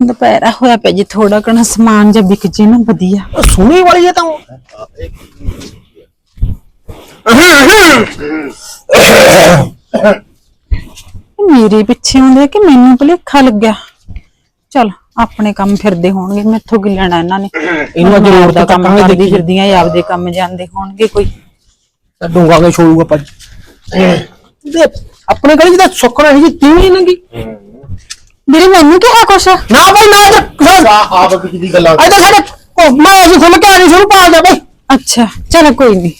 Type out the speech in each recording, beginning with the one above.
ਦੁਪਹਿਰਾ ਹੋਇਆ ਪਿਆ ਜੀ ਥੋੜਾ ਕਣਾ ਸਮਾਨ ਜਾਂ ਵਿਕ ਜੇ ਨਾ ਵਧੀਆ। ਸੁਣੀ ਵਾਲੀ ਹੈ ਤਾਂ ਉਹ। ਮੇਰੇ ਪਿੱਛੇ ਆਉਂਦੇ ਆ ਕਿ ਮੈਨੂੰ ਭੁਲੇਖਾ ਲੱਗਿਆ? ਚਲ ਆਪਣੇ ਕੰਮ ਫਿਰਦੇ ਹੋਣਗੇ ਮੈਥੋਂ ਕੀ ਲੈਣਾ ਇਹਨਾਂ ਨੇ? ਇਹਨੂੰ ਅੱਜ ਰੋਡ ਕੰਮ ਕੰਮ ਕਰਦੀ ਦੇਖੀ। ਫਿਰਦੀਆਂ ਇਹ ਆਪਦੇ ਕੰਮ ਜਾਂਦੇ ਹੋਣਗੇ ਕੋਈ। ਡੂੰਗਾ ਕੇ ਛੋੜੂਗਾ ਪੱਜ ਦੇ ਆਪਣੇ ਗਲੀ ਦਾ ਸੁੱਖ ਨਹੀਂ ਜੀ ਤੀਵੀਂ ਨੰਗੀ। ਵੀਰੇ ਮੈਨੂੰ ਕਿਹਾ ਕੁਛ? ਨਾ ਬਈ ਨਾ ਜੇ ਆਪ ਦੀ ਗੱਲਾਂ ਅੱਜ ਤਾਂ ਸਾਡੇ ਮੈਂ ਅਸੀਂ ਖੁੱਲ ਕੇ ਆਣੀ ਸ਼ੁਰੂ ਪਾ ਜਾ ਬਈ। ਅੱਛਾ ਚਲ ਕੋਈ ਨਹੀਂ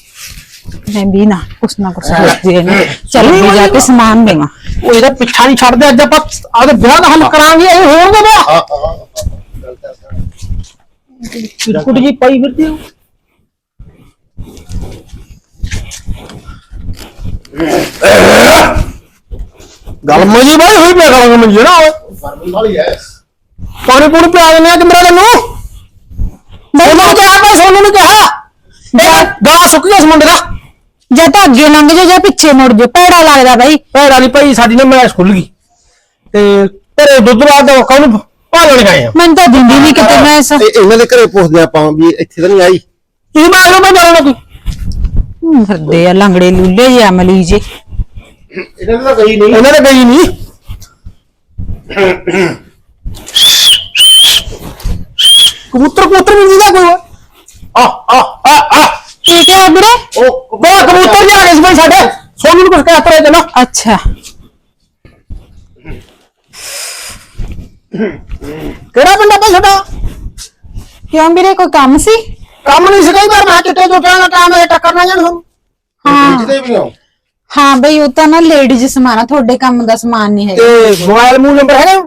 ਮੈਂ ਵੀ ਨਾ ਕੁਛ ਨਾ ਕੁਛ ਸੋਚਦੀ ਰਹਿੰਦੀ ਚਲ ਵੀ ਜਾ ਕੇ ਸਮਾਨ ਦੇਵਾਂ। ਉਹ ਇਹਦਾ ਪਿੱਛਾ ਨਹੀਂ ਛੱਡਦੇ ਅੱਜ ਆਪਾਂ ਆਦੇ ਵਿਆਹ ਦਾ ਹੱਲ ਕਰਾਂਗੇ ਇਹ ਹੋਣਗੇ ਵਿਆਹ ਕੁੱਟ ਜੀ ਪਾਈ ਫਿਰਦੀ ਹੋ। ਗੱਲ ਮਜੀ ਬਾਈ ਹੋਈ ਪਿਆ ਕਰਾਂਗੇ ਮੰਜੀ ਨਾ ਓਏ। ਗਰਮੀ ਵਾਲੀ ਹੈ ਪਾਣੀ ਪੂਣੀ ਪਿਆ ਦਿੰਦੇ ਆ ਜਮਰਾ ਤੈਨੂੰ? ਸੋਨੂੰ ਕਿਹਾ ਮੈਂ ਸੋਨੂੰ ਨੂੰ ਕਿਹਾ। ਇਹ ਗਲਾ ਸੁੱਕ ਗਿਆ ਇਸ ਮੁੰਡੇ ਦਾ। ਜਾਂ ਤਾਂ ਅੱਗੇ ਲੰਘ ਜਾ ਜਾਂ ਪਿੱਛੇ ਮੁੜ ਜਾ ਭੈੜਾ ਲੱਗਦਾ ਬਾਈ। ਭੈੜਾ ਨਹੀਂ ਭਾਈ ਸਾਡੀ ਨਾ ਮੈਚ ਖੁੱਲ ਗਈ। ਤੇ ਤੇਰੇ ਦੁੱਧ ਬਾਅਦ ਦਾ ਕਾਹਨੂੰ ਭਾਲਣ ਗਏ ਆ। ਮੈਨੂੰ ਤਾਂ ਦਿੰਦੀ ਨਹੀਂ ਕਿਤੇ ਮੈਂ ਇਸ ਇਹਨਾਂ ਦੇ ਘਰੇ ਪੁੱਛਦੇ ਆਪਾਂ ਵੀ ਇੱਥੇ ਤਾਂ ਨਹੀਂ ਆਈ। ਤੁਸੀਂ ਮੈਂ ਲੋ ਮੈਂ ਜਾਣਾ ਕੋਈ ਫਿਰਦੇ ਆ ਲੰਗੜੇ ਲੁੱਲੇ ਜੇ ਅਮਲੀ ਜੇ ਇਹਨਾਂ ਦੇ ਤਾਂ ਗਈ ਨਹੀਂ। ਇਹਨਾਂ ਨੇ ਗਈ ਨਹੀਂ। ਕਬੂਤਰ ਕਬੂਤਰ ਨਹੀਂ ਦਿੰਦਾ ਕੋਈ ਆ ਆ ਆ ਆ ਕੀ ਕਿਹਾ ਵੀਰੇ ਉਹ ਬਹੁਤ ਕਬੂਤਰ ਜਾ ਗਏ ਸੀ ਭਾਈ ਸਾਡੇ ਸੋਨੂੰ ਨੂੰ ਕੁਝ ਕਹਿ ਤਰੇ ਜਨਾ ਅੱਛਾ ਕਿਹੜਾ ਪਿੰਡ ਆ ਭਾਈ ਸਾਡਾ ਕਿਉਂ ਵੀਰੇ ਕੋਈ ਕੰਮ ਸੀ ਕੰਮ ਨਹੀਂ ਸੀ ਕਈ ਵਾਰ ਮੈਂ ਚਿੱਟੇ ਜੋਟਿਆਂ ਦਾ ਟਾਈਮ ਹੈ ਟੱਕਰ ਨਾ ਜਾਣ ਤੁਹਾਨੂੰ ਪੁੱਛਦੇ ਵੀ ਹੋ ਹਾਂ ਬਈ ਉਹ ਤਾਂ ਨਾ ਲੇਡੀਜ਼ ਸਮਾਨ ਆ ਤੁਹਾਡੇ ਕੰਮ ਦਾ ਸਮਾਨ ਨਹੀਂ ਹੈਗਾ। ਤੇ ਮੋਬਾਈਲ ਮੂਲ ਨੰਬਰ ਹੈਗਾ?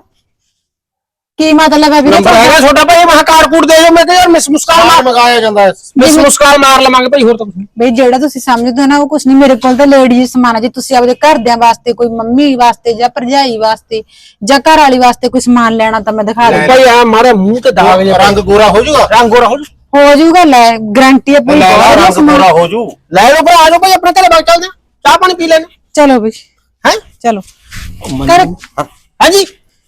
ਕੀ ਮਤਲਬ ਹੈ ਵੀਰੇ ਨੰਬਰ ਹੈਗਾ ਛੋਟਾ ਭਾਈ ਮੈਂ ਕਾਰਡ ਕੂਡ ਦੇ ਦਿਓ। ਮੈਂ ਕਿਹਾ ਯਾਰ ਮਿਸ ਮੁਸਕਾਨ ਮਾਰ ਮਗਾਇਆ ਜਾਂਦਾ ਹੈ। ਮਿਸ ਮੁਸਕਾਨ ਮਾਰ ਲਵਾਂਗੇ ਭਾਈ ਹੋਰ ਤਾਂ ਕੁਛ। ਬਈ ਜਿਹੜਾ ਤੁਸੀਂ ਸਮਝਦੇ ਹੋ ਨਾ ਉਹ ਕੁਛ ਨਹੀਂ। ਮੇਰੇ ਕੋਲ ਤਾਂ ਲੇਡੀਜ਼ ਸਮਾਨ ਆ। ਜੇ ਤੁਸੀਂ ਆਪਦੇ ਘਰਦਿਆਂ ਵਾਸਤੇ ਕੋਈ ਮੰਮੀ ਵਾਸਤੇ ਜਾਂ ਭਰਜਾਈ ਵਾਸਤੇ ਜਾਂ ਘਰ ਵਾਲੀ ਵਾਸਤੇ ਕੋਈ ਸਮਾਨ ਲੈਣਾ ਤਾਂ ਮੈਂ ਦਿਖਾ ਦੇ ਭਾਈ ਆ ਮਾਰੇ ਮੂੰਹ ਤੇ ਦਾਗ ਜੇ ਰੰਗ ਗੋਰਾ ਹੋ ਜਾਊਗਾ ਰੰਗ ਗੋਰਾ ਹੋ ਜੂ। ਹੋ ਜਾਊਗਾ ਲੈ ਗਾਰੰਟੀ ਹੈ ਪੂਰੀ ਲੈ ਲਾ ਬਹੁਤ ਰੰਗ ਸਮਾਨ। ਗੋਰਾ ਹੋ ਜੂ। ਲੈ ਲਓ ਭਰਾ ਆ ਜਾਓ ਭਾਈ ਆਪਣੇ ਘਰੇ ਬਾਗ ਚੱਲਦੇ ਹਾਂ। ਚਾਹ ਪਾਣੀ ਪੀ ਲੈਣੇ ਚਲੋ ਬਈ। ਹੈ? ਚਲੋ। ਕਰ ਹਾਂਜੀ।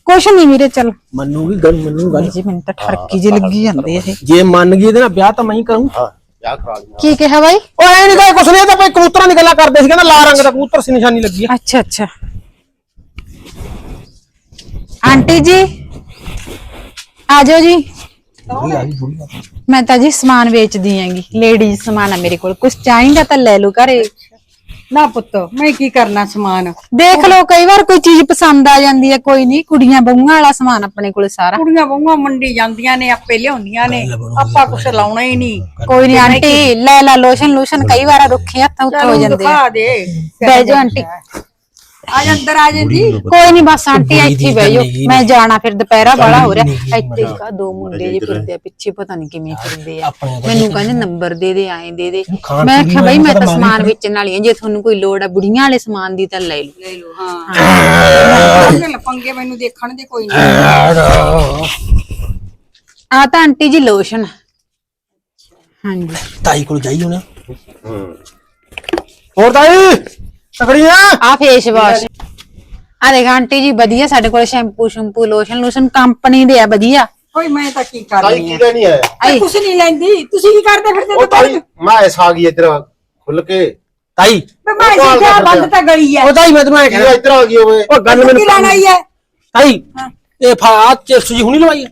ਕੁਛ ਨਹੀਂ ਵੀਰੇ ਚਲੋ। ਮੰਨੂਗੀ ਗੱਲ ਮੰਨੂ ਗੱਲ। ਜੀ ਮੈਨੂੰ ਤਾਂ ਠਰਕੀ ਜੀ ਲੱਗੀ ਜਾਂਦੀ ਇਹ ਜੇ। ਮੰਨ ਗਈ ਇਹਦੇ ਨਾਲ ਵਿਆਹ ਤਾਂ ਮੈਂ ਹੀ ਕਰੂੰ। ਹਾਂ। ਵਿਆਹ ਕਰਾ ਲਿਆ ਕੀ ਕਿਹਾ ਬਾਈ? ਉਹ ਐ ਨਹੀਂ ਕਹੇ ਕੁਛ ਨਹੀਂ ਤਾਂ ਭਾਈ ਕਬੂਤਰਾਂ ਦੀ ਗੱਲਾਂ ਕਰਦੇ ਸੀ ਕਹਿੰਦਾ ਲਾਲ ਰੰਗ ਦਾ ਕਬੂਤਰ ਸੀ ਨਿਸ਼ਾਨੀ ਲੱਗੀ ਆ। ਅੱਛਾ ਅੱਛਾ। ਆਂਟੀ ਜੀ ਆ ਜਾਓ ਜੀ। ਮੈਂ ਤਾਂ ਜੀ ਸਮਾਨ ਵੇਚਦੀ ਆਂਗੀ ਲੇਡੀਜ਼ ਸਮਾਨ ਆ ਮੇਰੇ ਕੋਲ। ਕੁਝ ਚਾਹੀਦਾ ਤਾਂ ਲੈ ਲਓ ਘਰੇ। ਨਾ ਪੁੱਤ ਮੈਂ ਕੀ ਕਰਨਾ ਸਮਾਨ? ਦੇਖ ਲਓ ਕਈ ਵਾਰ ਕੋਈ ਚੀਜ਼ ਪਸੰਦ ਆ ਜਾਂਦੀ ਹੈ ਕੋਈ ਨਹੀਂ ਕੁੜੀਆਂ ਬਹੂਆਂ ਵਾਲਾ ਸਮਾਨ ਆਪਣੇ ਕੋਲ ਸਾਰਾ। ਕੁੜੀਆਂ ਬਹੂਆਂ ਮੰਡੀ ਜਾਂਦੀਆਂ ਨੇ ਆਪੇ ਲਿਆਉਂਦੀਆਂ ਨੇ ਆਪਾਂ ਕੁਛ ਲਾਉਣਾ ਹੀ ਨਹੀਂ। ਕੋਈ ਨਹੀਂ ਆਂਟੀ ਲੈ ਲਾ ਲੋਸ਼ਨ ਲੋਸ਼ਨ ਕਈ ਵਾਰ ਰੁੱਖੇ ਹੱਥਾਂ ਉੱਤੇ ਹੋ ਜਾਂਦੇ ਆ। ਦਿਖਾ ਦੇ। ਬਹਿ ਜਾਓ ਆਂਟੀ। ਆ ਜਾ ਅੰਦਰ ਆ ਜਾਂਦੀ ਕੋਈ ਨਹੀਂ ਬਸ ਆਂਟੀ ਇੱਥੇ ਹੀ ਬਹਿ ਜਾਓ। ਮੈਂ ਜਾਣਾ ਫਿਰ ਦੁਪਹਿਰਾ ਵਾਲਾ ਹੋ ਰਿਹਾ। ਇੱਥੇ ਕਾ ਦੋ ਮੁੰਡੇ ਜੇ ਫਿਰਦੇ ਆ ਪਿੱਛੇ ਪਤਾ ਨਹੀਂ ਕਿਵੇਂ ਫਿਰਦੇ ਆ। ਮੈਨੂੰ ਕਹਿੰਦੇ ਨੰਬਰ ਦੇ ਦੇ ਐਂ ਦੇ ਦੇ। ਮੈਂ ਕਿਹਾ ਬਈ ਮੈਂ ਤਾਂ ਸਮਾਨ ਵੇਚਣ ਵਾਲੀ ਆ ਜੇ ਤੁਹਾਨੂੰ ਕੋਈ ਲੋੜ ਆ ਬੁੜੀਆਂ ਵਾਲੇ ਸਮਾਨ ਦੀ ਤਾਂ ਲੈ ਲਓ। ਲੈ ਲਓ ਹਾਂ। ਲੈ ਪੰਗੇ ਮੈਨੂੰ ਦੇਖਣ ਦੇ ਕੋਈ ਨਹੀਂ ਆ ਤਾਂ ਆਂਟੀ ਜੀ ਲੋਸ਼ਨ। ਹਾਂਜੀ। ਤਾਈ ਕੋਲ ਜਾਈ ਹੁਣ। ਹੋਰ ਤਾਈ! ਤਕੜੀ ਆ ਆ ਫੇਸ ਵਾਸ਼ ਆ ਦੇਖ ਆਂਟੀ ਜੀ ਵਧੀਆ ਸਾਡੇ ਕੋਲ shampoo shampoo lotion lotion company ਦੇ ਆ ਵਧੀਆ। ਕੋਈ ਮੈਂ ਤਾਂ ਕੀ ਤਾਈ ਕਰਨੀ ਕੀ ਆ ਲੈਣੀ ਹੈ। ਆਈ ਕੁਛ ਨਹੀਂ ਲੈਂਦੀ। ਤੁਸੀਂ ਕੀ ਕਰਦੇ ਫਿਰਦੇ ਉਹ ਤਾਈ ਮੈਂ ਐਸ ਆ ਗਈ ਇੱਧਰ ਖੁੱਲ ਕੇ। ਤਾਈ ਮੈਂ ਮੈਂ ਕਿਹਾ ਬੰਦ ਤਾਂ ਗਲੀ ਹੈ ਉਹ ਤਾਈ ਮੈਂ ਤੈਨੂੰ ਐ ਕੀ ਕਹਿੰਦਾ ਇੱਧਰ ਆ ਗਈ ਹੋਵੇ ਉਹ ਗੱਲ ਕੀ ਮੈਨੂੰ ਲੈਣਾ ਹੀ ਹੈ ਤਾਈ ਇਹ ਫਾਤ ਚ ਸੁਜੀ ਹੁਣੀ ਲਵਾਈ ਆ?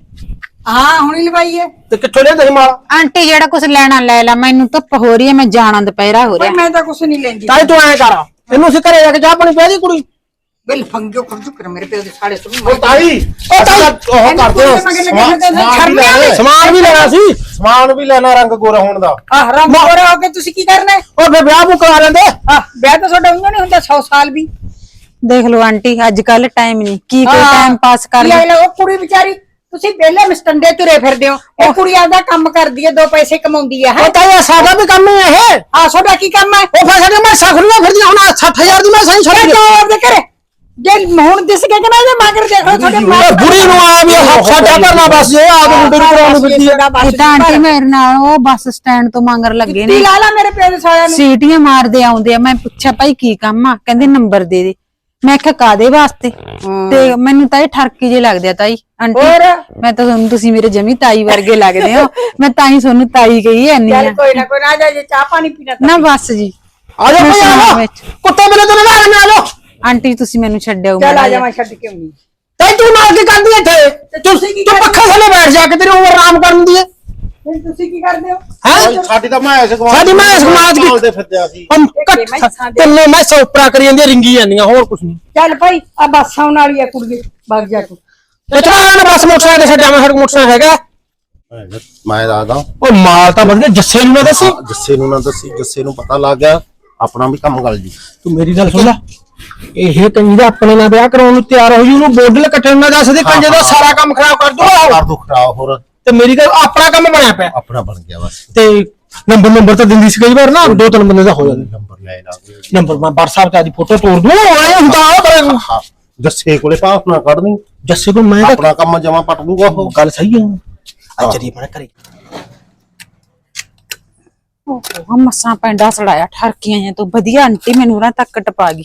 ਹਾਂ ਹੁਣੀ ਲਵਾਈ ਹੈ ਤੇ ਕਿੱਥੋਂ ਲਿਆਂਦਾ ਸੀ ਮਾਲ? ਆਂਟੀ ਜਿਹੜਾ ਕੁਝ ਲੈਣਾ ਲੈ ਲੈ ਮੈਨੂੰ ਧੁੱਪ ਹੋ ਰਹੀ ਹੈ ਮੈਂ ਜਾਣਾ ਦੁਪਹਿਰਾ ਹੋ ਰਿਹਾ। ਮੈਂ ਤਾਂ ਕੁਛ ਨਹੀਂ ਲੈਂਦੀ। ਤਾਈ ਤੂੰ ਐ ਕਰ। ਇਹਨੂੰ ਅਸੀਂ ਘਰੇ ਜਾ ਕੇ ਚਾਹ ਪਾਣੀ ਪਿਆ ਦੀ ਕੁੜੀ? ਬਿਲ ਫੰਗਿਓ ਖਰਚੂ ਕਰ ਮੇਰੇ ਪਿਓ ਦੇ ਸਾੜੇ ਸੁਣ ਉਹ ਤਾਈ ਉਹ ਤਾਈ! ਉਹ ਕਰਦੇ ਹੋ। ਸਮਾਨ ਸਮਾਨ ਵੀ ਲੈਣਾ ਸੀ। ਸਮਾਨ ਵੀ ਲੈਣਾ ਰੰਗ ਗੋਰਾ ਹੋਣ ਦਾ। ਆਹ ਰੰਗ ਗੋਰਾ ਹੋ ਕੇ ਤੁਸੀਂ ਕੀ ਕਰਨਾ ਹੈ? ਉਹ ਫਿਰ ਵਿਆਹ ਨੂੰ ਕਰਾ ਲੈਂਦੇ। ਆਹ ਵਿਆਹ ਤਾਂ ਤੁਹਾਡਾ ਉਹਨਾਂ ਨਹੀਂ ਹੁੰਦਾ 100 ਸਾਲ ਵੀ। ਦੇਖ ਲਓ ਆਂਟੀ ਅੱਜ ਕੱਲ ਟਾਈਮ ਨਹੀਂ ਕੀ ਕੋਈ ਟਾਈਮ ਪਾਸ ਕਰ ਲੈ ਲੈ ਉਹ ਕੁੜੀ ਵਿਚਾਰੀ ਤੁਸੀਂ ਪਹਿਲੇ ਮਸਟੰਡੇ ਤੁਰੇ ਫਿਰਦੇ ਹੋ। ਇਹ ਕੁੜੀ ਆਪਦਾ ਕੰਮ ਕਰਦੀ ਹੈ ਦੋ ਪੈਸੇ ਕਮਾਉਂਦੀ ਹੈ ਉਹ ਤਾਈ ਸਾਡਾ ਵੀ ਕੰਮ ਹੀ ਹੈ ਇਹ। ਆ ਤੁਹਾਡਾ ਕੀ ਕੰਮ ਹੈ? ਉਹ ਫਿਰ ਸਾਡੇ ਮੈਂ ਸਖਰੀਆਂ ਫਿਰਦੀ ਹੁਣ 60000 ਦੀ ਮੈਂ ਸਹੀ ਛੱਡ ਇਹ ਆਪਦੇ ਘਰੇ? ਜੇ ਹੁਣ ਦਿਸ ਕਿ ਨਾ ਇਹਦੇ ਮਗਰ ਦੇਖ ਤੁਹਾਡੇ ਮਾਂ ਉਹ ਬੁੜੀ ਨੂੰ ਆਇਆ ਵੀ ਹੱਥ ਸਾਡਾ ਕਰਨਾ ਬਸ ਇਹ ਆਪ ਮੁੰਡੇ ਨੂੰ ਕਰਾਉਣ ਨੂੰ ਫਿਰਦੀ ਹੈ ਇਹ ਤਾਂ ਆਂਟੀ ਮੇਰੇ ਨਾਲ ਉਹ ਬੱਸ ਸਟੈਂਡ ਤੋਂ ਮੰਗਰ ਲੱਗੇ ਤੀ ਨੇ। ਲਾ ਲਾ ਮੇਰੇ ਪਿਓ ਦੇ ਸਾਲਿਆਂ ਨੂੰ। ਸੀਟੀਆਂ ਮਾਰਦੇ ਆਉਂਦੇ ਆ ਮੈਂ ਪੁੱਛਿਆ ਭਾਈ ਕੀ ਕੰਮ ਆ? ਕਹਿੰਦੇ ਨੰਬਰ ਦੇ ਦੇ। ਮੈਂ ਕਿਹਾ ਕਾਦੇ ਵਾਸਤੇ? ਤੇ ਮੈਨੂੰ ਤਾਂ ਇਹ ਠਰਕੀ ਜੇ ਲੱਗਦੇ ਆ ਤਾਈ। ਆਂਟੀ ਹੋਰ? ਮੈਂ ਤਾਂ ਤੁਹਾਨੂੰ ਤੁਸੀਂ ਮੇਰੇ ਜਮੀ ਤਾਈ ਵਰਗੇ ਲੱਗਦੇ ਹੋ। ਮੈਂ ਤਾਂ ਹੀ ਤੁਹਾਨੂੰ ਤਾਈ ਕਹੀ ਐਨੀ ਆ ਚੱਲ ਕੋਈ ਨਾ ਕੋਈ ਨਾ ਆ ਜਾ ਜੇ ਚਾਹ ਪਾਣੀ ਪੀਣਾ ਤਾਂ। ਨਾ ਬਸ ਜੀ। ਆ ਜਾ ਭਾਈ ਆ ਜਾ। ਵਿੱਚ। ਕੁੱਤੇ ਬਿਲੇ ਤੋਂ ਲੈਣੇ ਆ ਲੋ ਆਂਟੀ ਤੁਸੀਂ ਮੈਨੂੰ ਛੱਡਿਓ ਚੱਲ ਆ ਮਾੜਾ ਜਾ। ਮੈਂ ਛੱਡ ਕੇ ਆਉਂਦੀ। ਤੇ ਤੂੰ ਨਾਲ ਕੀ ਕਰਦੀ ਇੱਥੇ? ਤੂੰ ਤੁਸੀਂ ਕੀ ਤੂੰ ਕਰਦੇ? ਪੱਖੇ ਥੱਲੇ ਬੈਠ ਜਾ ਕੇ ਤੇਰੀ ਉਮਰ ਆਰਾਮ ਕਰਨ ਦੀ ਹੈ ਫਿਰ ਤੁਸੀਂ ਕੀ ਕਰਦੇ ਹੋ? ਹੈ? ਸਾਡੀ ਤਾਂ ਮੈਂ ਇਸ ਗਵਾਂਢ ਸਾਡੀ ਮੈਂ ਇਸ ਸਮਾਜ ਦੀ- ਦੇ ਫਿਰਦੇ ਆ ਸੀ ਹਮ ਇਹ ਮੈਂ ਕੱਟ ਸਾਡੇ- ਤਿੰਨੇ ਮੈਂ ਸੋਪਰਾ ਕਰੀ ਜਾਂਦੀ ਰਿੰਗੀ ਜਾਂਦੀਆਂ ਹੋਰ ਕੁਛ ਨਹੀਂ। ਚੱਲ ਭਾਈ ਆ ਬੱਸ ਆਉਣ ਵਾਲੀ ਆ ਕੁੜੀ ਵਗ ਜਾ ਤੂੰ। ਇਤਨਾ ਨਾ ਬਸ ਮੋਟਰਸਾਈਕਲ ਛੱਡਿਆ ਮੈਂ ਸਾਡੇ ਮੋਟਰਸਾਈਕਲ ਹੈਗਾ। ਮੈਂ ਦੱਸਦਾ। ਉਹ ਮਾਲ ਤਾਂ ਵਧੀਆ ਜੱਸੇ ਨੂੰ ਨਾ ਦੱਸੀ। ਹਾਂ, ਜੱਸੇ ਨੂੰ ਨਾ ਦੱਸੀ ਜੱਸੇ ਨੂੰ ਪਤਾ ਲੱਗ ਗਿਆ ਆਪਣਾ ਵੀ ਕੰਮ ਗਲ ਜੀ। ਤੂੰ ਮੇਰੀ ਗੱਲ ਸੁਣ ਲੈ। ਇਹ ਕੰਜੀ ਦਾ ਆਪਣੇ ਨਾਲ ਵਿਆਹ ਕਰਾਉਣ ਨੂੰ ਤਿਆਰ ਹੋ ਜੀ ਉਹਨੂੰ ਬੋਡਲ ਕੱਟਣ ਨਾ ਦੱਸ ਦੇ ਕੰਜੇ ਦਾ ਸਾਰਾ ਕੰਮ ਖਰਾਬ ਕਰ ਦੂਗਾ ਕਰ ਦੋ ਖਰਾਬ ਹੋਰ। ਤੇ ਮੇਰੀ ਗੱਲ ਆਪਣਾ ਕੰਮ ਬਣਿਆ ਪਿਆ। ਆਪਣਾ ਬਣ ਗਿਆ ਬਸ। ਤੇ ਨੰਬਰ ਨੰਬਰ ਤਾਂ ਦਿੰਦੀ ਸੀ ਕਈ ਵਾਰ ਨਾ ਦੋ ਤਿੰਨ ਬੰਦੇ ਦਾ ਹੋ ਜਾਂਦਾ। ਨੰਬਰ ਲੈ ਲਾ ਨੰਬਰ ਮੈਂ WhatsApp ਤੇ ਆਦੀ ਫੋਟੋ ਤੋੜ ਦੂੰ ਐ ਹੁੰਦਾ ਉਹ ਪਰ ਹਾਂ ਜੱਸੇ ਕੋਲੇ ਭਾਫਨਾ ਕੱਢਣੀ ਜੱਸੇ ਕੋਲ ਮੈਂ ਤਾਂ ਆਪਣਾ ਕੰਮ ਜਮਾ ਪਟ ਦੂਗਾ ਉਹ। ਗੱਲ ਸਹੀ ਹੈ। ਆ ਚਲੀ ਮੈਂ ਕਰੀ ਉਹ ਮਸਾਂ ਪੈਂਡਾ ਸੜਾਇਆ ਠਰਕੀਆਂ ਜਾਂ ਤੋਂ। ਵਧੀਆ ਆਂਟੀ ਮੈਨੂੰ ਉਹਨਾਂ ਤੱਕ ਟਪਾ ਗਈ।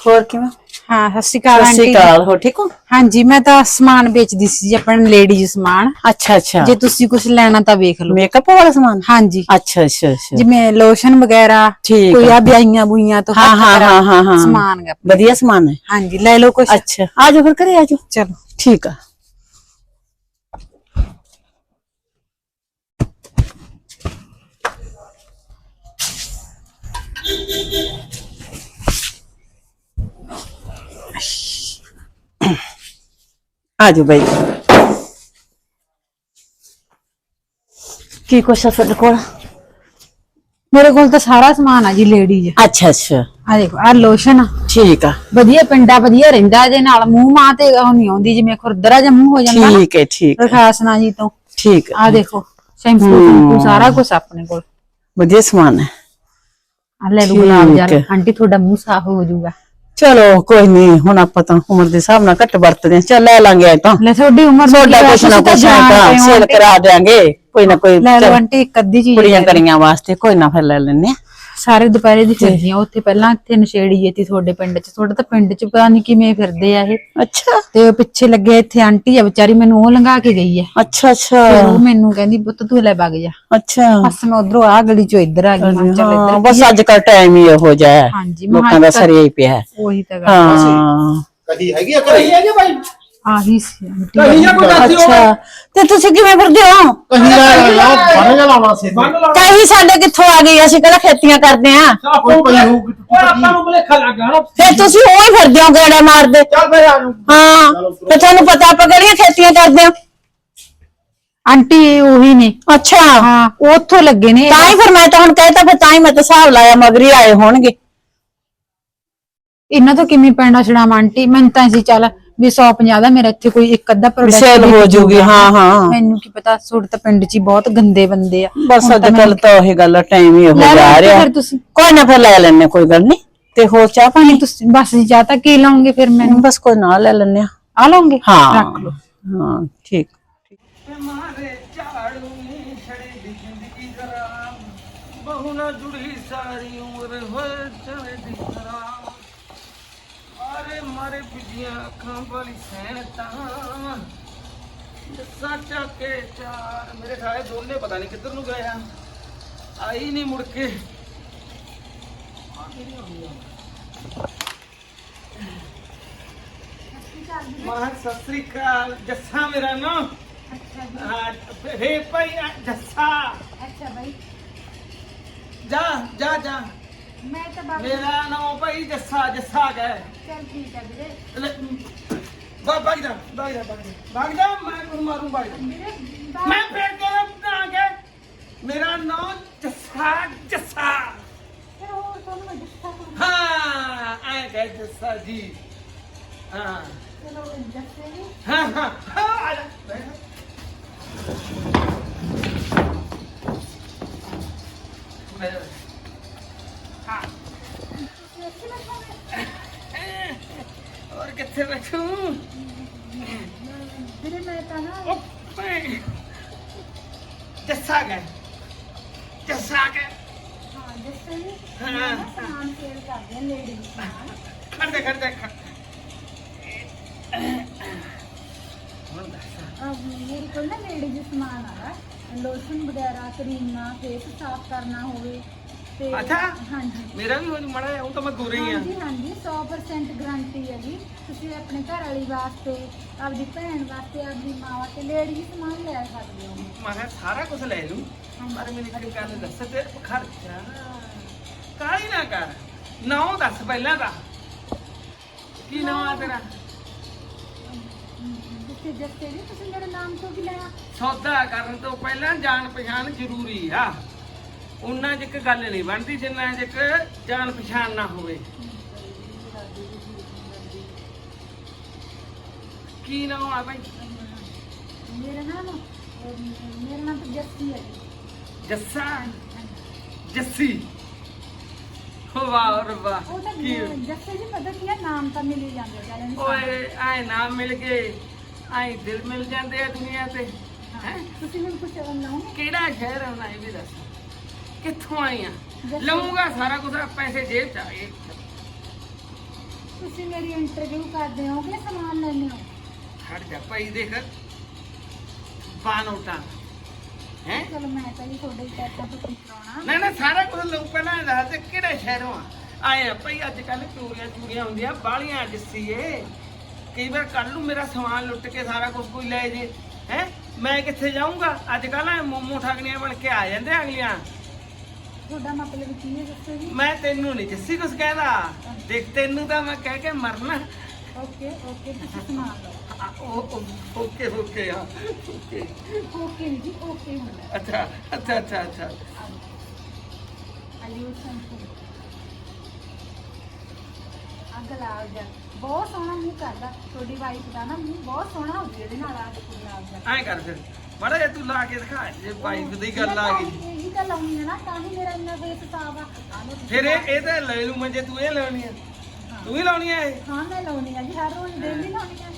ਹੋਰ ਕਿਵੇਂ? ਹਾਂ ਸਤਿ ਸ਼੍ਰੀ ਅਕਾਲ ਸਤਿ ਸ਼੍ਰੀ ਆਂਟੀ। ਅਕਾਲ ਹੋ ਠੀਕ ਹੋ? ਹਾਂਜੀ ਮੈਂ ਤਾਂ ਸਮਾਨ ਵੇਚਦੀ ਸੀ ਜੀ ਆਪਣਾ ਲੇਡੀਜ਼ ਸਮਾਨ। ਅੱਛਾ ਅੱਛਾ। ਜੇ ਤੁਸੀਂ ਕੁਝ ਲੈਣਾ ਤਾਂ ਵੇਖ ਲਓ। ਮੇਕਅਪ ਵਾਲਾ ਸਮਾਨ? ਹਾਂਜੀ। ਅੱਛਾ ਅੱਛਾ ਅੱਛਾ। ਜਿਵੇਂ ਲੋਸ਼ਨ ਵਗੈਰਾ ਠੀਕ ਕੋਈ ਹੈ। ਆ। ਵਿਆਹੀਆਂ ਬੁਈਆਂ ਤੋਂ ਹਾਂ ਹੱਥ ਹਾਂ ਹਾਂ ਹਾਂ ਹਾਂ। ਸਮਾਨ ਗਾ ਵਧੀਆ ਸਮਾਨ ਹੈ। ਹਾਂਜੀ ਲੈ ਲਓ ਕੁਝ ਅੱਛਾ। ਆ ਜਾਓ ਫਿਰ ਘਰੇ ਆ ਜਾਓ। ਚਲੋ। ਠੀਕ ਆ। ਆ ਜਾਓ ਬਾਈ। ਕੀ ਕੁਛ ਆ ਤੁਹਾਡੇ ਕੋਲ? ਮੇਰੇ ਕੋਲ ਤਾਂ ਸਾਰਾ ਸਮਾਨ ਆ ਜੀ ਲੇਡੀਜ਼ ਅੱਛਾ ਅੱਛਾ। ਆ ਦੇਖੋ ਆ ਲੋਸ਼ਨ ਆ। ਠੀਕ ਆ। ਵਧੀਆ ਪਿੰਡਾ ਵਧੀਆ ਰਹਿੰਦਾ ਇਹਦੇ ਨਾਲ ਮੂੰਹ ਮਾਂ ਤੇ ਉਹ ਨਹੀਂ ਆਉਂਦੀ ਜਿਵੇਂ ਖੁਰਦਰਾ ਜਿਹਾ ਮੂੰਹ ਹੋ ਜਾਂਦਾ ਨਾ। ਠੀਕ ਹੈ ਠੀਕ ਹੈ, ਰਖਾਸਨਾ ਜੀ ਤੋਂ। ਠੀਕ ਆ ਆ ਦੇਖੋ ਸ਼ੈਂਪੂ ਸ਼ੈਂਪੂ ਸਾਰਾ ਕੁਝ ਆਪਣੇ ਕੋਲ। ਵਧੀਆ ਸਮਾਨ ਹੈ ਆ ਲੈ ਲਓ ਗੁਲਾਬ ਠੀਕ ਜਲ ਹੈ। ਆਂਟੀ ਤੁਹਾਡਾ ਮੂੰਹ ਸਾਫ਼ ਹੋ ਜਾਊਗਾ। ਚਲੋ ਕੋਈ ਨਹੀਂ ਹੁਣ ਆਪਾਂ ਤਾਂ ਉਮਰ ਦੇ ਹਿਸਾਬ ਨਾਲ ਘੱਟ ਵਰਤਦੇ ਹਾਂ ਚੱਲ ਲੈ ਲਾਂਗੇ ਅੱਜ ਤਾਂ ਲੈ ਤੁਹਾਡੀ ਉਮਰ ਦੀ ਤੁਹਾਡਾ ਆ, ਕੁਛ ਨਾ ਕੁਛ ਸੇਲ। ਕਰਾ ਦਿਆਂਗੇ ਕੋਈ ਨਾ ਕੋਈ ਲੈ ਲਓ ਆਂਟੀ ਇੱਕ ਅੱਧੀ ਚੀਜ਼ ਕੁੜੀਆਂ। ਕਰੀਆਂ ਵਾਸਤੇ ਕੋਈ ਨਾ ਫਿਰ ਲੈ ਲੈਨੇ ਆ ਸਾਰੇ ਦੁਪਹਿਰੇ ਦੀ ਫਿਰਦੀਆਂ ਉੱਥੇ ਪਹਿਲਾਂ ਇੱਥੇ ਨਸ਼ੇੜੀ ਜੇ ਤੀ ਤੁਹਾਡੇ ਪਿੰਡ 'ਚ। ਤੁਹਾਡਾ ਤਾਂ ਪਿੰਡ 'ਚ ਪਤਾ ਨਹੀਂ ਕਿਵੇਂ ਫਿਰਦੇ ਆ ਇਹ। ਅੱਛਾ। ਤੇ ਉਹ ਪਿੱਛੇ ਲੱਗੇ ਇੱਥੇ ਆਂਟੀ ਆ ਵਿਚਾਰੀ ਮੈਨੂੰ ਉਹ ਲੰਘਾ ਕੇ ਗਈ ਹੈ ਅੱਛਾ ਅੱਛਾ। ਫਿਰ ਉਹ ਮੈਨੂੰ ਕਹਿੰਦੀ ਪੁੱਤ ਤੂੰ ਲੈ ਵਗ ਜਾ। ਅੱਛਾ। ਬਸ ਮੈਂ ਉਧਰੋਂ ਆ ਗਲੀ 'ਚੋਂ ਇੱਧਰ ਆ ਗਈ ਮੈਂ ਕਿਹਾ ਚੱਲ ਹਾਂ, ਇੱਧਰ ਬਸ ਅੱਜ ਕੱਲ ਟਾਈਮ ਹੀ ਇਹੋ ਜਿਹਾ ਹੈ। ਹਾਂਜੀ ਲੋਕਾਂ ਦਾ ਸਰੀਆ ਹੀ ਪਿਆ ਹੈ। ਉਹੀ ਤਾਂ ਗੱਲ। ਹਾਂ। ਕਹੀ ਹੈਗੀ ਆ ਘਰੇ ਹੈਗੇ ਭਾਈ? ਆਹੀ ਸੀ ਆਂਟੀ। ਕਹੀਂ ਜਾਂ ਕੋਈ ਦੱਸਦੀ ਹੋਵੇ ਅੱਛਾ ਤੇ ਤੁਸੀਂ ਕਿਵੇਂ ਫਿਰਦੇ ਹੋ? ਕਹੀ ਲੈ ਲਾ ਬਣ ਜਾ ਲਾਉਣਾ ਸੀ ਬੰਨ ਲਾ ਕਹੀ ਸਾਡੇ ਕਿੱਥੋਂ ਆ ਗਈ? ਅਸੀਂ ਕਿਹੜਾ ਖੇਤੀਆਂ ਕਰਦੇ ਆ ਆਪੋ ਕੋਈ ਹੋਊਗੀ ਟੁੱਟੀ ਓਏ ਆਪਾਂ ਨੂੰ ਭੁਲੇਖਾ ਲੱਗ ਗਿਆ ਨਾ। ਫਿਰ ਤੁਸੀਂ ਉਹ ਹੀ ਫਿਰਦੇ ਹੋ ਗੇੜੇ ਮਾਰਦੇ। ਚੱਲ ਫੇਰ ਆ ਜਾਓ ਹਾਂ ਤੇ ਤੁਹਾਨੂੰ ਪਤਾ ਆਪਾਂ ਕਿਹੜੀਆਂ ਖੇਤੀਆਂ ਕਰਦੇ ਆ ਆਂਟੀ ਉਹੀ ਨੇ। ਅੱਛਾ। ਹਾਂ ਉਹ ਉੱਥੋਂ ਲੱਗੇ ਨੇ। ਤਾਂ ਹੀ ਫਿਰ ਮੈਂ ਤਾਂ ਹੁਣ ਕਹਿਤਾ ਫਿਰ ਤਾਂ ਹੀ ਮੈਂ ਤਾਂ ਹਿਸਾਬ ਲਾਇਆ ਮਗਰੀ ਆਏ ਹੋਣਗੇ। ਇਹਨਾਂ ਤੋਂ ਕਿਵੇਂ ਪੈਣਾ ਛੜਾਵਾਂ ਆਂਟੀ? ਮੈਨੂੰ ਤਾਂ ਸੀ ਚੱਲ ਵੀ 150 ਦਾ ਮੇਰਾ ਇੱਥੇ ਕੋਈ ਇੱਕ ਅੱਧਾ ਸੇਲ ਹੋ ਜਾਊਗਾ। ਹਾਂ ਹਾਂ। ਮੈਨੂੰ ਕੀ ਪਤਾ ਸੁਰ ਤਾਂ ਪਿੰਡ 'ਚ ਹੀ ਬਹੁਤ ਗੰਦੇ ਬੰਦੇ ਆ। ਬਸ ਅੱਜ ਕੱਲ ਤਾਂ ਉਹੀ ਗੱਲ ਟਾਈਮ ਹੀ ਹੋ ਲੈ ਲਓ ਜਾ ਰਿਹਾ। ਫਿਰ ਤੁਸੀਂ। ਕੋਈ ਨਾ ਫਿਰ ਲੈ ਲੈਣੇ ਕੋਈ ਗੱਲ ਨਹੀਂ। ਤੇ ਹੋਰ ਚਾਹ ਪਾਣੀ? ਤੁਸੀਂ ਬਸ ਜੀ ਜਾਂ ਤਾਂ ਕੀ ਲਾਉਂਗੇ ਫਿਰ ਮੈਨੂੰ? ਬਸ ਕੋਈ ਨਾ ਲੈ ਲੈਣੇ ਆ ਲਾਉਂਗੇ? ਹਾਂ। ਰੱਖ ਲਓ। ਹਾਂ ਠੀਕ। ਮਾਰੇ ਝਾੜੂ ਛੜੀ ਦੀ ਜ਼ਿੰਦਗੀ ਖਰਾਬ ਬਹੁ ਨਾ ਜੁੜੀ ਸਾਰੀ ਉਮਰ ਹੋਏ ਚੜੇ ਦੀ ਖਰਾਬ ਆਰੇ ਮਾਰੇ ਪਿੱਛੀਆਂ ਅੱਖਾਂ ਵਾਲੀ ਸੈਂਤਾਂ ਦੱਸਾਂ ਚੱਕੇ ਚਾਰ। ਮੇਰੇ ਖਾਏ ਦੋਨੇ ਪਤਾ ਨਹੀਂ ਕਿੱਧਰ ਨੂੰ ਗਏ ਆ। ਆਈ ਨਹੀਂ ਮੁੜ ਕੇ। ਮਾਂ ਸਤਿ ਸ੍ਰੀ ਅਕਾਲ। ਜੱਸਾ ਮੇਰਾ ਨਾ। ਹਾਂ ਫੇ ਭਾਈ ਆ ਜੱਸਾ। ਅੱਛਾ ਬਾਈ ਜਾ ਜਾ ਜਾ। ਮੈਂ ਤਾਂ ਬਾਬਾ ਮੇਰਾ ਨਾਮ ਭਾਈ ਜੱਸਾ ਜੱਸਾ ਗਏ ਚੱਲ ਠੀਕ ਹੈ ਵੀਰੇ ਬਾ ਬਾਗ ਜਾ ਬਾਗ ਜਾ ਬਾਗ ਜਾ ਬਾਗ ਜਾ ਮੈਂ ਨੂੰ ਮਾਰੂ ਬਾਗ ਜਾ ਮੈਂ ਫੇਰ ਤੇਰੇ ਬਣਾ ਕੇ ਮੇਰਾ ਨਾਮ ਜੱਸਾ ਜੱਸਾ ਫਿਰ ਹੋਰ ਤੁਹਾਨੂੰ ਦੱਸਾਂ ਹਾਂ ਐ ਗਏ ਜੱਸਾ ਜੀ ਹਾਂ ਚਲੋ ਦੱਸੇ ਜੀ ਹਾਂ ਹਾਂ ਹਾਂ ਆ ਜਾ ਬੈਠ किथे बैठू जस्सा गए जस्सा गए मेरे को ना लेडीज़ समान आ रहा है लोशन वगैरह करीमा फेस साफ़ करना होवे ਤੇ ਅੱਛਾ। ਹਾਂਜੀ। ਮੇਰਾ ਵੀ ਹੁਣ ਮੜਾ ਉਹ ਤਾਂ ਮੈਂ ਗੋਰੀ ਆ। ਹਾਂਜੀ ਹਾਂਜੀ 100% ਗਾਰੰਟੀ ਹੈ ਜੀ ਤੁਸੀਂ ਆਪਣੇ ਘਰ ਵਾਲੀ ਵਾਸਤੇ ਆਪਦੀ ਭੈਣ ਵਾਸਤੇ ਆਪਦੀ ਮਾਂ ਵਾਸਤੇ ਲੇਡੀ ਜੀ ਸਮਾਨ ਲੈ ਸਕਦੇ ਹੋ। ਮੈਂ ਕਿਹਾ ਸਾਰਾ ਕੁਝ ਲੈ ਲੂੰ ਪਰ ਮੈਨੂੰ ਇੱਕ ਗੱਲ ਦੱਸ ਤੇ ਖਰਚਾ ਕਾਹਲੀ ਨਾ ਕਰ। ਨਾਮ ਦੱਸ ਪਹਿਲਾਂ ਦਾ। ਕੀ ਨਾਮ ਆ ਤੇਰਾ? ਤੁਸੀਂ ਜਿਸਤੇ ਵੀ ਤੁਸੀਂ ਮੇਰੇ ਨਾਮ ਤੋਂ ਵੀ ਲੈਣਾ ਸੌਦਾ ਕਰਨ ਤੋਂ ਪਹਿਲਾਂ ਜਾਣ ਪਛਾਣ ਜ਼ਰੂਰੀ ਆ। ਉਹਨਾਂ ਜਿੱਕ ਗੱਲ ਨਹੀਂ ਬਣਦੀ ਜਿੰਨਾ ਜਿੱਕ ਜਾਣ ਪਛਾਣ ਨਾ ਹੋਵੇ। ਕੀ ਨਾਮ ਆ ਭਾਈ ਮੇਰਾ ਨਾਮ ਮੇਰਾ ਨਾਮ ਤਾਂ ਜੱਸੀ ਹੈ। ਜੱਸਾ? ਜੱਸੀ? ਹੋ ਵਾਹ ਕੀ ਜੱਸੇ ਜੀ ਪਤਾ ਕੀ ਹੈ ਨਾਮ ਤਾਂ ਮਿਲ ਹੀ ਜਾਂਦੇ ਚੱਲ ਇਨਸਾਨ ਓਏ ਆਏ ਨਾਮ ਮਿਲ ਗਏ ਆਏ ਦਿਲ ਮਿਲ ਜਾਂਦੇ ਆ ਦੁਨੀਆ ਤੇ। ਹੈ ਤੁਸੀਂ ਮੈਨੂੰ ਕੁਝ ਲਾਉਂਗੇ ਕਿਹੜਾ ਸ਼ਹਿਰ ਆਉਣਾ ਇਹ ਵੀ ਦੱਸ। ਕਿੱਥੋਂ ਆਈ ਆ। ਲਵਾਂਗਾ ਸਾਰਾ ਕੁਝ ਪੈਸੇ ਜੇਬ ਚ ਆਏ ਤੁਸੀਂ ਮੇਰੀ ਇੰਟਰਵਿਊ ਕਰਦੇ ਹੋ ਕਿ ਸਮਾਨ ਲੈਣੇ ਹੋ ਖੜ ਜਾ ਭਾਈ ਦੇਖ। ਬਾਨੋਟਾ ਹੈ? ਚਲੋ ਮੈਂ ਤਾਂ ਜੀ ਤੁਹਾਡੇ ਪੈਸਾ ਤੋਂ ਕਰਾਉਣਾ। ਨਾ ਨਾ ਸਾਰਾ ਕੁਝ ਲਊ ਪਹਿਲਾਂ ਇਹ ਦੱਸ ਦੇ ਕਿਹੜੇ ਸ਼ਹਿਰੋਂ ਆ? ਆਏ ਆ ਭਾਈ ਅੱਜ ਕੱਲ ਚੋਰੀਆਂ ਚੋਰੀਆਂ ਹੁੰਦੀਆਂ ਬਾਲੀਆਂ ਜੱਸੀਏ ਕਈ ਵਾਰ ਕੱਲ ਨੂੰ ਮੇਰਾ ਸਮਾਨ ਲੁੱਟ ਕੇ ਸਾਰਾ ਕੁਝ ਕੋਈ ਲੈ ਜੇ। ਹੈ? ਮੈਂ ਕਿੱਥੇ ਜਾਊਂਗਾ? ਅੱਜ ਕੱਲ ਮੋਮੋ ਠਗਣੀਆਂ ਬਣ ਕੇ ਆ ਜਾਂਦੇ ਅਗਲੀਆਂ। ਤੁਹਾਡਾ ਮਤਲਬ ਕੀ ਹੈ ਦੱਸੋ ਜੀ? ਮੈਂ ਤੈਨੂੰ ਨਹੀਂ ਜੱਸੀ ਕੁਝ ਕਹਿੰਦਾ। ਦੇਖ ਤੈਨੂੰ ਤਾਂ ਮੈਂ ਕਹਿ ਕੇ ਮਰਨਾ। ਓਕੇ ਓਕੇ ਤੁਸੀਂ ਸਮਾਨ ਲਓ ਆ, ਉਹ ਉਹ, ਓਕੇ ਓਕੇ ਆ ਓਕੇ। ਓਕੇ ਨੀ ਜੀ ਓਕੇ ਹੁੰਦਾ ਅੱਛਾ ਅੱਛਾ ਅੱਛਾ ਅੱਛਾ। ਸ਼ੈਂਪੂ ਅਗਲਾ ਜਾ ਬਹੁਤ ਸੋਹਣਾ ਮੂੰਹ ਕਰਦਾ ਤੁਹਾਡੀ ਵਾਈਫ ਦਾ ਨਾ ਮੂੰਹ ਬਹੁਤ ਸੋਹਣਾ ਹੋ ਗਿਆ ਇਹਦੇ ਨਾਲ ਆ ਕੇ ਗੁਲਾਬ ਦਾ ਐਂ ਕਰ ਫਿਰ ਮਾੜਾ ਜਿਹਾ ਤੂੰ ਲਾ ਕੇ ਦਿਖਾ ਜੇ ਬਾਈਕ ਦੀ ਗੱਲ ਆ ਗਈ। ਇਹੀ ਤਾਂ ਲਾਉਣੀ ਹੈ ਨਾ ਤਾਂ ਹੀ ਮੇਰਾ ਇੰਨਾ ਫੇਸ ਸਾਫ਼ ਆ। ਆਹ ਲਓ ਤੁਸੀਂ ਫਿਰ ਇਹ ਇਹ ਤਾਂ ਲੈ ਲੂ ਮੈਂ ਜੇ ਤੂੰ ਇਹ ਲਾਉਣੀ ਆ। ਤੂੰ ਹੀ ਲਾਉਣੀ ਆ ਇਹ? ਹਾਂ ਮੈਂ ਲਾਉਣੀ ਆ ਜੀ ਹਰ ਰੋਜ਼ ਡੇਲੀ ਲਾਉਣੀ ਆ।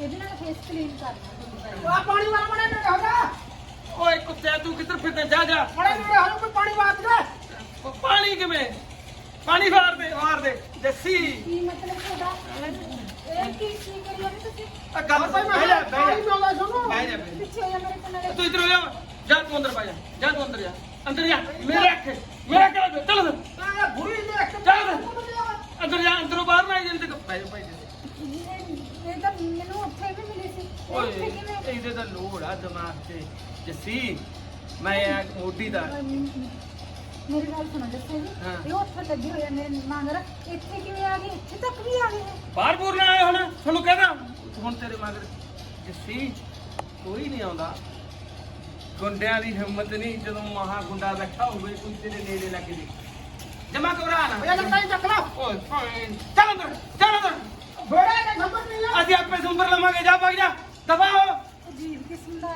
ਇਹਦੇ ਨਾਲ ਫੇਸ ਕਲੀਨ ਕਰਨਾ ਤੁਹਾਡੀ ਆ ਪਾਣੀ ਵਾਲਾ ਬਣਾ ਨਾ ਹੋ ਜਾ। ਓਏ ਕੁੱਤਿਆ ਤੂੰ ਕਿੱਧਰ ਫਿਰਦਾ? ਜਾ ਜਾ। ਬੜੇ ਨੇੜੇ ਹੋ ਕੋਈ ਪਾਣੀ ਵਾਤ ਦੇ ਉਹ ਪਾਣੀ ਕਿਵੇਂ? ਪਾਣੀ ਫਾਰ ਦੇ ਮਾਰ ਦੇ। ਜੱਸੀ ਕੀ ਮਤਲਬ ਤੁਹਾਡਾ ਇਹ ਕੀ ਕੀ ਕਰੀ ਜਾਂਦੇ ਤੁਸੀਂ ਆ ਗੱਲ ਭਾਈ ਬਹਿ ਜਾ। ਮੈਂ ਬਹਿ ਜਾ ਪਿਆਉਂਦਾ ਸੁਣੋ ਬਹਿ ਜਾ ਬਹਿ ਜਾ। ਪਿੱਛੇ ਆ ਜਾ ਮੇਰੇ ਕੋਲ ਤੂੰ ਇਧਰ ਜਾ ਜਾ ਤੂੰ ਅੰਦਰ ਪਾ ਜਾ ਜਾ ਤੂੰ ਅੰਦਰ ਜਾ। ਅੰਦਰ ਜਾ ਮੇਰੇ ਅੱਖ ਮੇਰਾ ਕਰ ਚੱਲ ਅੰਦਰ। ਆ ਬੁਰੀ ਦੇਖ ਕੇ ਚੱਲ ਅੰਦਰ। ਜਾ। ਅੰਦਰੋਂ ਬਾਹਰ ਨਾ ਆਈ ਜਿੰਦ ਜਾ ਭਾਈ ਇਹ ਇਹ ਤਾਂ ਮੈਨੂੰ ਉੱਥੇ ਵੀ ਮਿਲੀ ਸੀ। ਇੱਥੇ ਓਏ ਕਿਵੇਂ? ਇਹਦੇ ਤਾਂ ਲੋੜ ਆ ਦਿਮਾਗ ਤੇ। ਜੱਸੀ ਮੈਂ ਆ ਮੋਢੀ ਦਾ। ਮੇਰੀ ਗੱਲ ਸੁਣੋ ਦੱਸੋ ਜੀ। ਹਾਂ। ਇਹ ਉੱਥੇ ਲੱਗੀ ਹੋਈ ਆ ਮੇਰੇ ਮਗਰ। ਇੱਥੇ ਕਿਵੇਂ ਆ ਗਈ? ਇੱਥੇ ਤੱਕ ਵੀ ਆ ਗਈ ਹੈ ਬਾਹਰ ਬੂਰ ਨਾ ਆਏ ਹੁਣ। ਤੁਹਾਨੂੰ ਕਹਦਾ ਹੁਣ ਤੇਰੇ ਮਗਰ ਜੱਸੀ ਕੋਈ ਨਹੀਂ ਆਉਂਦਾ। ਗੁੰਡਿਆਂ ਦੀ ਹਿੰਮਤ ਨਹੀਂ ਜਦੋਂ ਮਹਾ ਗੁੰਡਾ ਬੈਠਾ ਹੋਵੇ ਕੋਈ ਤੇਰੇ ਨੇੜੇ ਲੱਗ ਜੇ। ਜਮਾ ਘਬਰਾ ਨਾ। ਇਹ ਤਾਂ ਚੱਕ ਲਾ। ਓਏ ਚੱਲ ਅੰਦਰ ਚੱਲ ਅੰਦਰ। ਬੜਾ ਦਾ ਨੰਬਰ ਨਹੀਂ ਅਸੀਂ ਆਪੇ ਸੁੰਦਰ ਲਵਾਂਗੇ। ਜਾ ਭਗ ਜਾ। ਦਬਾਓ। ਅਜੀਬ ਕਿਸਮ ਦਾ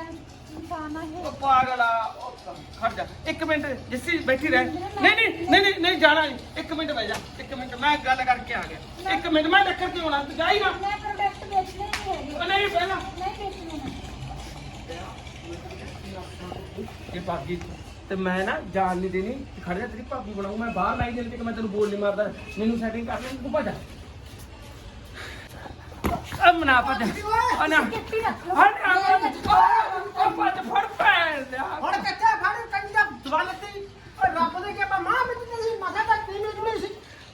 ਇਨਸਾਨ ਇਹ। ਉਹ ਪਾਗਲ ਆ ਉਹ ਖੜ ਜਾ। ਇੱਕ ਮਿੰਟ ਜੱਸੀ ਬੈਠੀ ਰਹਿ। ਨਹੀਂ ਨਹੀਂ ਨਹੀਂ ਨਹੀਂ ਨਹੀਂ ਜਾਣਾ ਨਹੀਂ। ਇੱਕ ਮਿੰਟ ਬਹਿ ਜਾ ਇੱਕ ਮਿੰਟ। ਮੈਂ ਗੱਲ ਕਰਕੇ ਆ ਗਿਆ। ਇੱਕ ਮਿੰਟ ਮੈਂ ਟੱਕਰ ਕੇ ਆਉਣਾ ਤੂੰ ਨਾ। ਮੈਂ ਪ੍ਰੋਡਕਟ ਵੇਚਣੇ ਨਹੀਂ ਹੈਗੇ। ਉਹ ਨਹੀਂ ਪਹਿਲਾਂ ਨਹੀਂ ਵੇਚਣੇ ਨਾ ਇਹ ਭਾਗੀ ਤੇ ਮੈਂ ਨਾ ਜਾਣ ਨਹੀਂ ਦੇਣੀ। ਖੜ ਜਾ ਤੇਰੀ ਭਾਬੀ ਬਣਾਉ ਮੈਂ ਬਾਹਰ ਲਾਈ ਜਾਂਦੀ ਕਿ ਮੈਂ ਤੈਨੂੰ ਬੋਲ ਨਹੀਂ ਮਾਰਦਾ। ਮੈਨੂੰ ਸੈਟਿੰਗ ਕਰ ਲੈ ਤੂੰ ਭੱਜ ਜਾ। ਅਮਨਾ ਭੱਜ ਅਨਾ ਕਿੱਟੀ ਰੱਖ ਲਓ। ਹਟ ਆ ਉਹ ਭੱਜ ਫੜ ਪੈ ਲਿਆ ਹੁਣ ਕੱਚਾ ਫੜ? ਕੰਜੀ ਦਵਾਲਤੀ ਓ ਰੱਬ ਦੇ ਕੇ ਮਾਂ ਮੈਨੂੰ ਤੁਸੀਂ ਮਸਾ ਤਾਂ ਤੀਨੇ ਜੁੜੀ ਸੀ?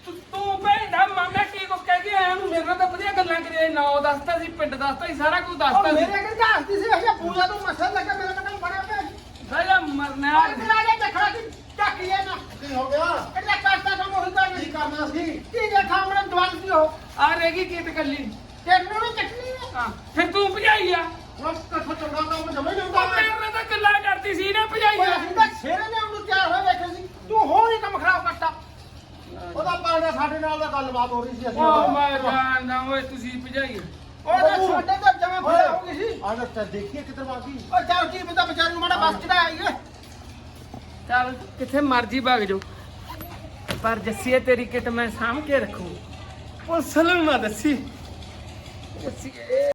ਤੂੰ- ਤੂੰ ਭੈਂਦਾ ਮਾਮਾ ਕੀ ਕੋ ਕਹਿ ਕੇ ਆਇਆ? ਨੂੰ ਮੇਰੇ ਨਾਲ ਤਾਂ ਵਧੀਆ ਗੱਲਾਂ ਕਰੀ ਨਾਂ ਦੱਸਤਾ ਸੀ ਪਿੰਡ ਦੱਸਤਾ ਸੀ ਸਾਰਾ ਕੁਝ ਉਹ ਦੱਸਤਾ ਮੇਰੇ ਸੀ ਕਹਿੰਦਾ ਹੱਸਦੀ ਸੀ ਇਹ ਪੂਜਾ ਤੋਂ ਮਸਾ ਲੱਗਾ ਮੇਰੇ ਕਹਿੰਦਾ ਬੜਾ ਪਿਆ ਸਾਰਾ ਮਰਨਾ ਔਰ ਮੇਰਾ ਇਹ ਦੇਖਣਾ ਕਿ ਟੱਕੀਏ ਨਾ। ਕੀ ਹੋ ਗਿਆ? ਇਹਦਾ ਕਰਤਾ ਕੰਮ ਹੁੰਦਾ ਨਹੀਂ। ਕਰਨਾ ਸੀ? ਕੀ ਦੇਖਾ ਮੈਨੂੰ ਦਵਾਲਤੀ ਹੋ ਆ ਰਹੇਗੀ ਕੀਤ ਕੱਲੀ ਤੈਨੂੰ ਵੀ ਚੱਟਣੀ ਹੈ ਹਾਂ ਫਿਰ ਤੂੰ ਭਜਾਈ ਆ ਉਹ ਕੱਠਾ ਚੰਗਾ ਕੰਮ ਜਮੇ ਨਹੀਂ ਉਹ ਹੁੰਦਾ ਮੇਰੇ ਨਾਲ ਤਾਂ ਗੱਲਾਂ ਕਰਦੀ ਸੀ ਨਾ ਭਜਾਈ ਓਏ ਆ ਅਸੀਂ ਤਾਂ ਸ਼ੇਰੇ ਨੇ ਉਹਨੂੰ ਤਿਆਰ ਹੋਏ ਬੈਠੇ ਸੀ ਤੂੰ ਹੋਰ ਹੀ ਕੰਮ ਖਰਾਬ ਕਰਤਾ ਉਹਦਾ ਪਾਣਾ ਸਾਡੇ ਨਾਲ ਦਾ ਗੱਲਬਾਤ ਹੋ ਰਹੀ ਸੀ ਅਸੀਂ। ਉਹ ਮੈਂ ਜਾਣਦਾ ਓਏ ਤੁਸੀਂ ਭਜਾਈ। ਉਹ ਤਾਂ ਸਾਡੇ ਤਾਂ ਜਮੇ ਫੜੇ ਹੋ ਗਈ ਸੀ ਆ ਜਾ ਦੇਖੀਏ ਕਿੱਧਰ ਵਾਗੀ ਓ ਚੱਲ ਕੀ ਬੰਦਾ ਵਿਚਾਰੀ ਨੂੰ ਮਾੜਾ ਬਸ ਚੜਾ ਆਈਏ ਚੱਲ ਕਿੱਥੇ ਮਰਜ਼ੀ ਭਗ ਜਾਓ। ਪਰ ਜੱਸੀਏ ਤੇਰੀ ਕਿਟ ਮੈਂ ਸਾਂਭ ਕੇ ਰੱਖੂ। ਪੁਲਿਸ ਨੂੰ ਨਾ ਦੱਸੀ। ਜੱਸੀਏ